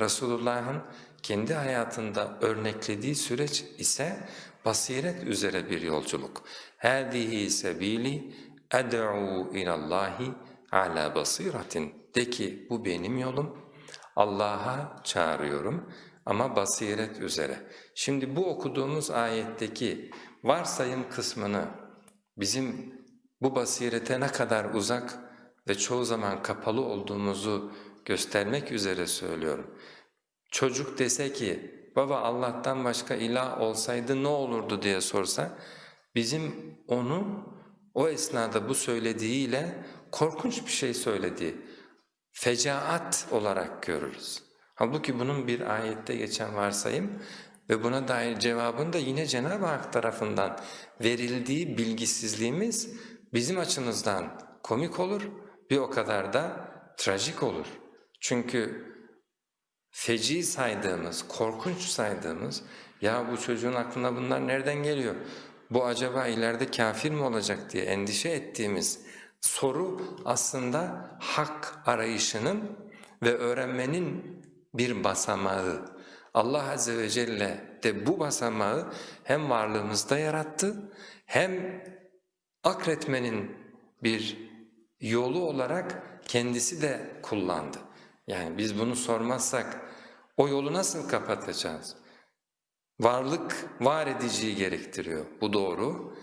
Resulullah'ın kendi hayatında örneklediği süreç ise basiret üzere bir yolculuk. Hâzihi sebîli ed'û ilallâhi ala basiratin. De ki bu benim yolum, Allah'a çağırıyorum ama basiret üzere. Şimdi bu okuduğumuz ayetteki varsayım kısmını bizim bu basirete ne kadar uzak ve çoğu zaman kapalı olduğumuzu göstermek üzere söylüyorum. Çocuk dese ki baba Allah'tan başka ilah olsaydı ne olurdu diye sorsa bizim onu o esnada bu söylediğiyle korkunç bir şey söylediği fecaat olarak görürüz. Halbuki bunun bir ayette geçen varsayım ve buna dair cevabın da yine Cenab-ı Hak tarafından verildiği bilgisizliğimiz bizim açımızdan komik olur, bir o kadar da trajik olur. Çünkü feci saydığımız, korkunç saydığımız, ya bu çocuğun aklına bunlar nereden geliyor, bu acaba ileride kafir mi olacak diye endişe ettiğimiz soru aslında hak arayışının ve öğrenmenin bir basamağı. Allah Azze ve Celle de bu basamağı hem varlığımızda yarattı hem akretmenin bir yolu olarak kendisi de kullandı. Yani biz bunu sormazsak o yolu nasıl kapatacağız? Varlık var ediciyi gerektiriyor. Bu doğru.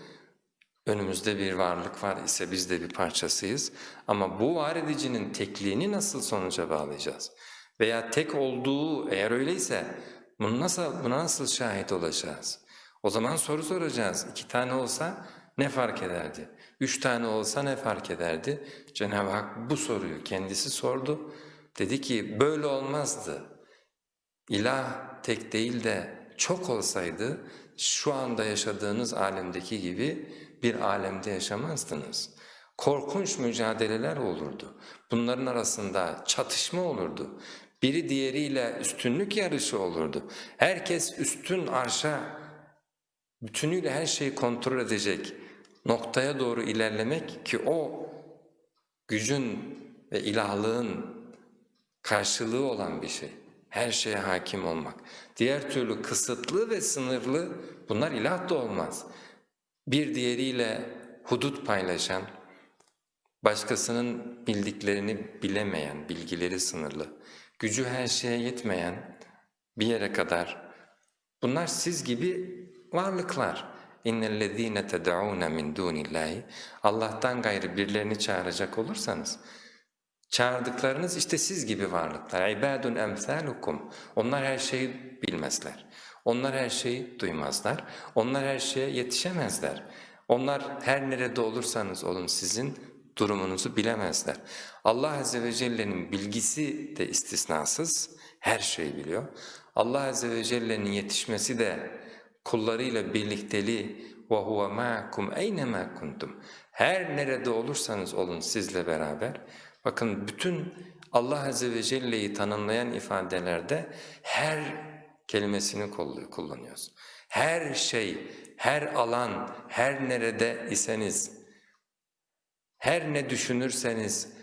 Önümüzde bir varlık var ise biz de bir parçasıyız. Ama bu var edicinin tekliğini nasıl sonuca bağlayacağız? Veya tek olduğu eğer öyleyse bunu nasıl, buna nasıl şahit olacağız? O zaman soru soracağız. İki tane olsa ne fark ederdi? Üç tane olsa ne fark ederdi? Cenab-ı Hak bu soruyu kendisi sordu. Dedi ki böyle olmazdı. İlah tek değil de çok olsaydı şu anda yaşadığınız alemdeki gibi bir alemde yaşamazdınız. Korkunç mücadeleler olurdu. Bunların arasında çatışma olurdu. Biri diğeriyle üstünlük yarışı olurdu. Herkes üstün arşa bütünüyle her şeyi kontrol edecek noktaya doğru ilerlemek ki o gücün ve ilahlığın karşılığı olan bir şey. Her şeye hakim olmak. Diğer türlü kısıtlı ve sınırlı bunlar ilah da olmaz. Bir diğeriyle hudut paylaşan, başkasının bildiklerini bilemeyen, bilgileri sınırlı, gücü her şeye yetmeyen bir yere kadar bunlar siz gibi varlıklar. İnnellezîne ted'ûne min dûnillâhi Allah'tan gayrı birilerini çağıracak olursanız Çağırdıklarınız işte siz gibi varlıklar. İbadun emsalukum. Onlar her şeyi bilmezler. Onlar her şeyi duymazlar. Onlar her şeye yetişemezler. Onlar her nerede olursanız olun sizin durumunuzu bilemezler. Allah Azze ve Celle'nin bilgisi de istisnasız, her şeyi biliyor. Allah Azze ve Celle'nin yetişmesi de kullarıyla birlikteliği وَهُوَ مَعَكُمْ اَيْنَمَا كُنْتُمْ Her nerede olursanız olun sizle beraber, Bakın bütün Allah Azze ve Celle'yi tanımlayan ifadelerde her kelimesini kullanıyoruz. Her şey, her alan, her nerede iseniz, her ne düşünürseniz,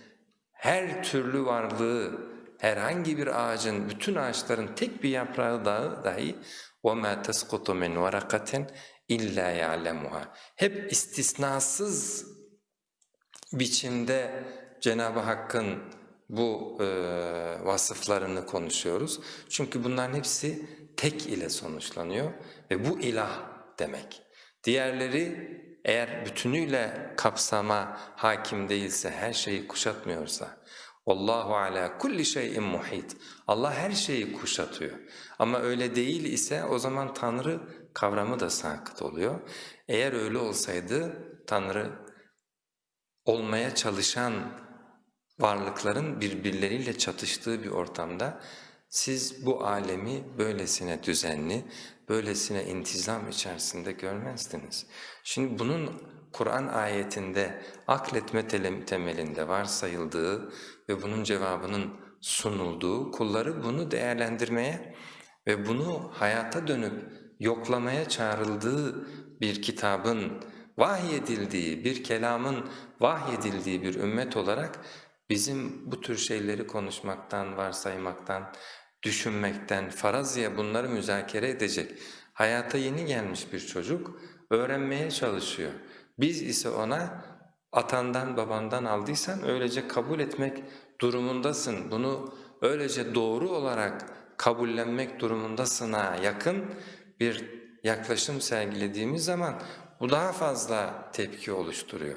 her türlü varlığı, herhangi bir ağacın, bütün ağaçların tek bir yaprağı dağı dahi وَمَا تَسْقُطُ مِنْ وَرَقَةٍ اِلَّا يَعْلَمُهَا Hep istisnasız biçimde Cenab-ı Hakk'ın bu e, vasıflarını konuşuyoruz. Çünkü bunların hepsi tek ile sonuçlanıyor ve bu ilah demek. Diğerleri eğer bütünüyle kapsama hakim değilse, her şeyi kuşatmıyorsa, Allahu ala kulli şeyin muhit. Allah her şeyi kuşatıyor. Ama öyle değil ise o zaman Tanrı kavramı da sakıt oluyor. Eğer öyle olsaydı Tanrı olmaya çalışan varlıkların birbirleriyle çatıştığı bir ortamda siz bu alemi böylesine düzenli, böylesine intizam içerisinde görmezdiniz. Şimdi bunun Kur'an ayetinde akletme temelinde varsayıldığı ve bunun cevabının sunulduğu, kulları bunu değerlendirmeye ve bunu hayata dönüp yoklamaya çağrıldığı bir kitabın vahyedildiği, bir kelamın vahyedildiği bir ümmet olarak bizim bu tür şeyleri konuşmaktan, varsaymaktan düşünmekten, faraziye bunları müzakere edecek. Hayata yeni gelmiş bir çocuk öğrenmeye çalışıyor. Biz ise ona atandan babandan aldıysan öylece kabul etmek durumundasın. Bunu öylece doğru olarak kabullenmek durumundasına yakın bir yaklaşım sergilediğimiz zaman bu daha fazla tepki oluşturuyor.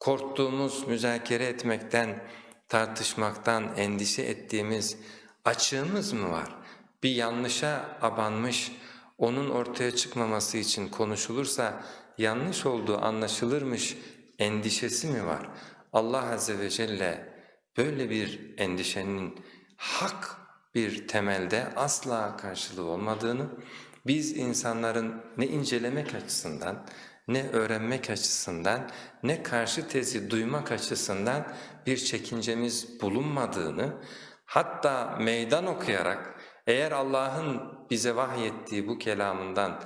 Korktuğumuz, müzakere etmekten, tartışmaktan endişe ettiğimiz açığımız mı var? Bir yanlışa abanmış, onun ortaya çıkmaması için konuşulursa yanlış olduğu anlaşılırmış endişesi mi var? Allah Azze ve Celle böyle bir endişenin hak bir temelde asla karşılığı olmadığını, biz insanların ne incelemek açısından, ne öğrenmek açısından, ne karşı tezi duymak açısından bir çekincemiz bulunmadığını, hatta meydan okuyarak eğer Allah'ın bize vahyettiği bu kelamından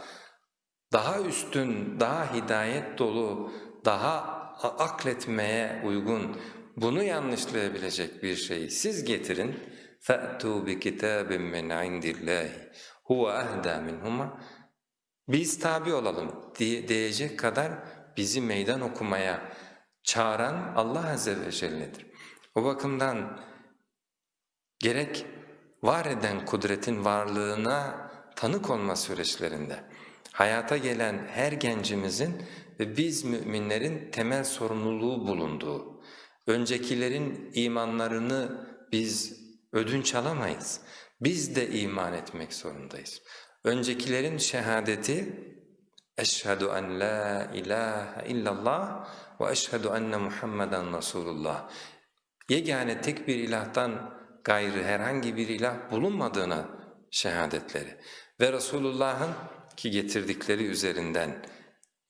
daha üstün, daha hidayet dolu, daha akletmeye uygun, bunu yanlışlayabilecek bir şeyi siz getirin. فَأْتُوا بِكِتَابٍ مِّنْ عِنْدِ اللّٰهِ هُوَ اَهْدَى مِنْهُمَا biz tabi olalım diye, diyecek kadar bizi meydan okumaya çağıran Allah Azze ve Celle'dir. O bakımdan gerek var eden kudretin varlığına tanık olma süreçlerinde hayata gelen her gencimizin ve biz müminlerin temel sorumluluğu bulunduğu, öncekilerin imanlarını biz ödünç alamayız. Biz de iman etmek zorundayız. Öncekilerin şehadeti eşhedü en la ilahe illallah ve eşhedü enne Muhammeden Resulullah. Yegane tek bir ilahtan gayrı herhangi bir ilah bulunmadığına şehadetleri ve Resulullah'ın ki getirdikleri üzerinden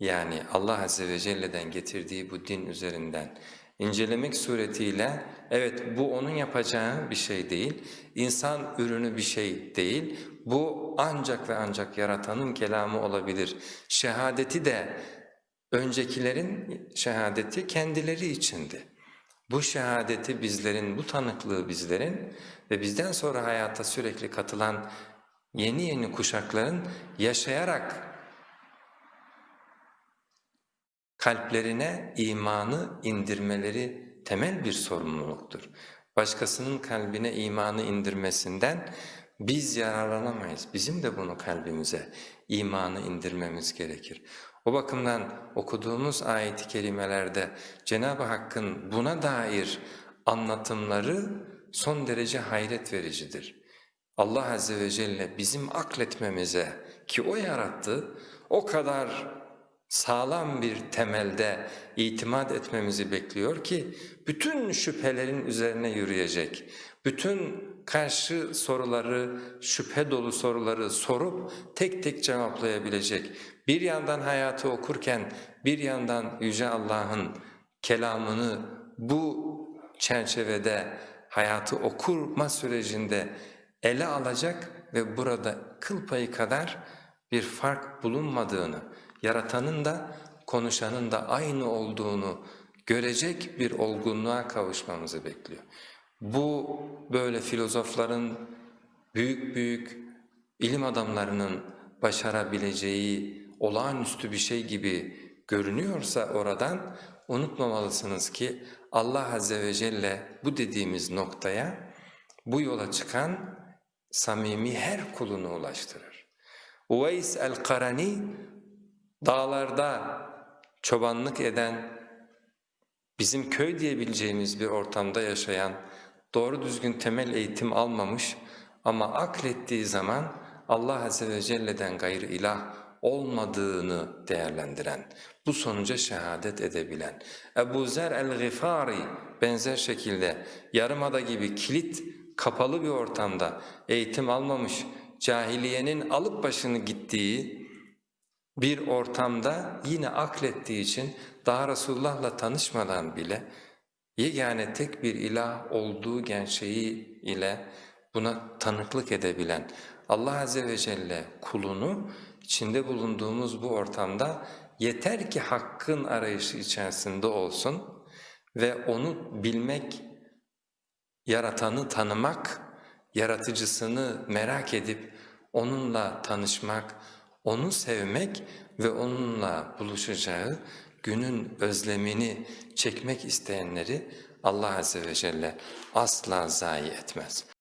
yani Allah Azze ve Celle'den getirdiği bu din üzerinden incelemek suretiyle evet bu onun yapacağı bir şey değil, insan ürünü bir şey değil, bu ancak ve ancak yaratanın kelamı olabilir. Şehadeti de öncekilerin şehadeti kendileri içindi. Bu şehadeti bizlerin, bu tanıklığı bizlerin ve bizden sonra hayata sürekli katılan yeni yeni kuşakların yaşayarak kalplerine imanı indirmeleri temel bir sorumluluktur. Başkasının kalbine imanı indirmesinden biz yararlanamayız. Bizim de bunu kalbimize imanı indirmemiz gerekir. O bakımdan okuduğumuz ayet-i kerimelerde Cenab-ı Hakk'ın buna dair anlatımları son derece hayret vericidir. Allah Azze ve Celle bizim akletmemize ki O yarattı, o kadar sağlam bir temelde itimat etmemizi bekliyor ki bütün şüphelerin üzerine yürüyecek. Bütün karşı soruları, şüphe dolu soruları sorup tek tek cevaplayabilecek. Bir yandan hayatı okurken bir yandan Yüce Allah'ın kelamını bu çerçevede hayatı okurma sürecinde ele alacak ve burada kıl payı kadar bir fark bulunmadığını, yaratanın da konuşanın da aynı olduğunu görecek bir olgunluğa kavuşmamızı bekliyor. Bu böyle filozofların, büyük büyük ilim adamlarının başarabileceği olağanüstü bir şey gibi görünüyorsa oradan unutmamalısınız ki Allah Azze ve Celle bu dediğimiz noktaya bu yola çıkan samimi her kulunu ulaştırır. Uveys el-Karani dağlarda çobanlık eden, bizim köy diyebileceğimiz bir ortamda yaşayan, doğru düzgün temel eğitim almamış ama aklettiği zaman Allah Azze ve Celle'den gayrı ilah olmadığını değerlendiren, bu sonuca şehadet edebilen, Ebu Zer el-Gıfari benzer şekilde yarımada gibi kilit kapalı bir ortamda eğitim almamış, cahiliyenin alıp başını gittiği bir ortamda yine aklettiği için daha Resulullah'la tanışmadan bile yegane tek bir ilah olduğu gerçeği ile buna tanıklık edebilen Allah Azze ve Celle kulunu içinde bulunduğumuz bu ortamda yeter ki hakkın arayışı içerisinde olsun ve onu bilmek, yaratanı tanımak yaratıcısını merak edip onunla tanışmak, onu sevmek ve onunla buluşacağı günün özlemini çekmek isteyenleri Allah Azze ve Celle asla zayi etmez.